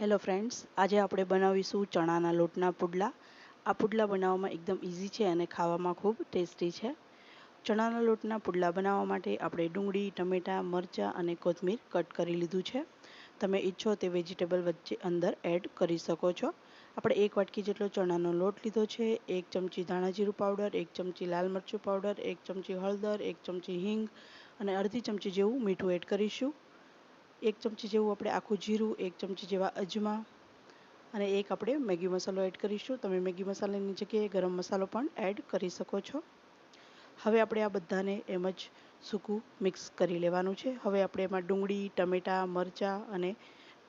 Hello friends આજે આપણે બનાવીશું ચણાના લોટના પુડલા. આ પુડલા બનાવવામાં એકદમ ઇઝી છે અને ખાવામાં ખૂબ ટેસ્ટી છે. ચણાના લોટના પુડલા બનાવવા માટે આપણે ડુંગળી, ટમેટાં, મરચાં અને કોથમીર કટ કરી લીધું છે. તમે ઈચ્છો તે વેજીટેબલ વચ્ચે અંદર એડ કરી શકો છો. આપણે એક વાટકી જેટલો ચણાનો લોટ લીધો છે, એક ચમચી ધાણાજીરું પાવડર એક ચમચી લાલ મરચું પાવડર એક ચમચી હળદર, એક ચમચી હિંગ અને અડધી ચમચી જેવું મીઠું એડ કરીશું. એક ચમચી જેવું આપણે આખું જીરું, એક ચમચી જેવા અજમા અને એક આપણે મેગી મસાલો એડ કરીશું. તમે મેગી મસાલાની જગ્યાએ ગરમ મસાલો પણ એડ કરી શકો છો. હવે આપણે આ બધાને એમ જ સૂકું મિક્સ કરી લેવાનું છે. હવે આપણે એમાં ડુંગળી, ટમેટાં, મરચાં અને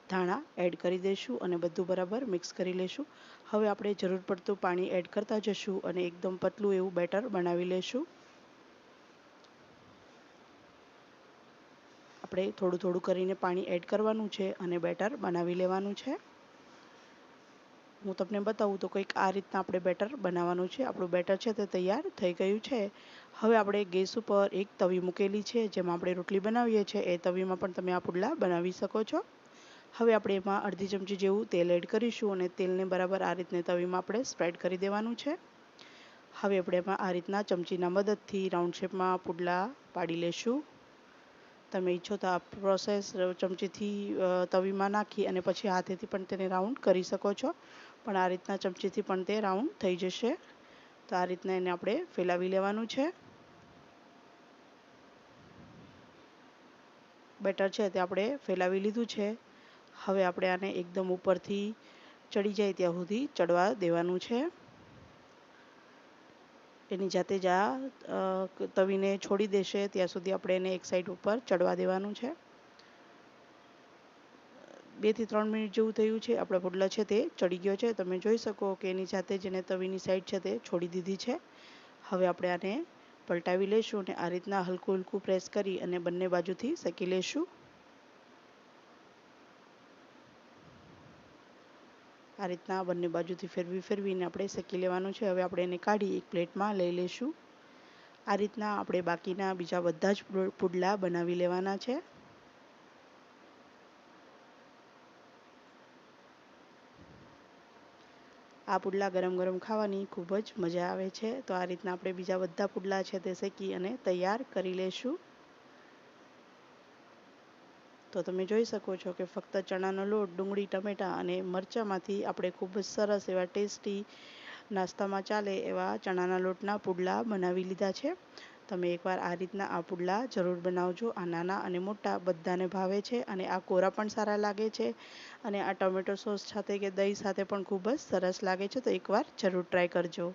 ધાણા એડ કરી દઈશું અને બધું બરાબર મિક્સ કરી લઈશું હવે આપણે જરૂર પડતું પાણી એડ કરતા જશું અને એકદમ પતલું એવું બેટર બનાવી લઈશું આપણે થોડું થોડું કરીને પાણી એડ કરવાનું છે અને બેટર બનાવી લેવાનું છે. હું તમને બતાવું તો કંઈક આ રીતના આપણે બેટર બનાવવાનું છે. આપણું બેટર છે તે તૈયાર થઈ ગયું છે. હવે આપણે ગેસ ઉપર એક તવી મૂકેલી છે, જેમાં આપણે રોટલી બનાવીએ છીએ. એ તવીમાં પણ તમે આ પુડલા બનાવી શકો છો. હવે આપણે એમાં અડધી ચમચી જેવું તેલ એડ કરીશું અને તેલને બરાબર આ રીતને તવીમાં આપણે સ્પ્રેડ કરી દેવાનું છે. હવે આપણે એમાં આ રીતના ચમચીના મદદથી રાઉન્ડ શેપમાં પુડલા પાડી લેશું. તમે ઈચ્છો તો આ પ્રોસેસ ચમચીથી તવીમાં નાખી અને પછી હાથેથી પણ તેને રાઉન્ડ કરી શકો છો. પણ આ રીતના ચમચીથી પણ તે રાઉન્ડ થઈ જશે. તો આ રીતના એને આપણે ફેલાવી લેવાનું છે. બેટર છે તે આપણે ફેલાવી લીધું છે. હવે આપણે આને એકદમ ઉપરથી ચડી જાય ત્યાં સુધી ચડવા દેવાનું છે. એની જાતે જ આ તવીને છોડી દેશે. ત્યાં સુધી આપણે એને એક સાઈડ ઉપર ચડવા દેવાનું છે. બેથી ત્રણ મિનિટ જેવું થયું છે. આપણા પુડલા છે તે ચડી ગયો છે. તમે જોઈ શકો કે એની જાતે જ એને તવીની સાઈડ છે તે છોડી દીધી છે. હવે આપણે આને પલટાવી લઈશું અને આ રીતના હલકું હલકું પ્રેસ કરી અને બંને બાજુથી શેકી લઈશું. આ રીતના બંને બાજુથી ફેરવી ફેરવીને આપણે શેકી લેવાનું છે. હવે આપણે એને કાઢી એક પ્લેટમાં લઈ લઈશું. આ રીતના આપણે બાકીના બીજા બધા જ પુડલા બનાવી લેવાના છે. આ પુડલા ગરમ ગરમ ખાવાની ખૂબ જ મજા આવે છે. તો આ રીતના આપણે બીજા બધા પુડલા છે તે શેકી અને તૈયાર કરી લઈશું. તો તમે જોઈ શકો છો કે ફક્ત ચણાનો લોટ, ડુંગળી, ટમેટાં અને મરચાંમાંથી આપણે ખૂબ જ સરસ એવા ટેસ્ટી નાસ્તામાં ચાલે એવા ચણાના લોટના પુડલા બનાવી લીધા છે. તમે એકવાર આ રીતના આ પુડલા જરૂર બનાવજો. આ નાના અને મોટા બધાને ભાવે છે અને આ કોરા પણ સારા લાગે છે અને આ ટોમેટો સોસ સાથે કે દહીં સાથે પણ ખૂબ જ સરસ લાગે છે તો એકવાર જરૂર ટ્રાય કરજો.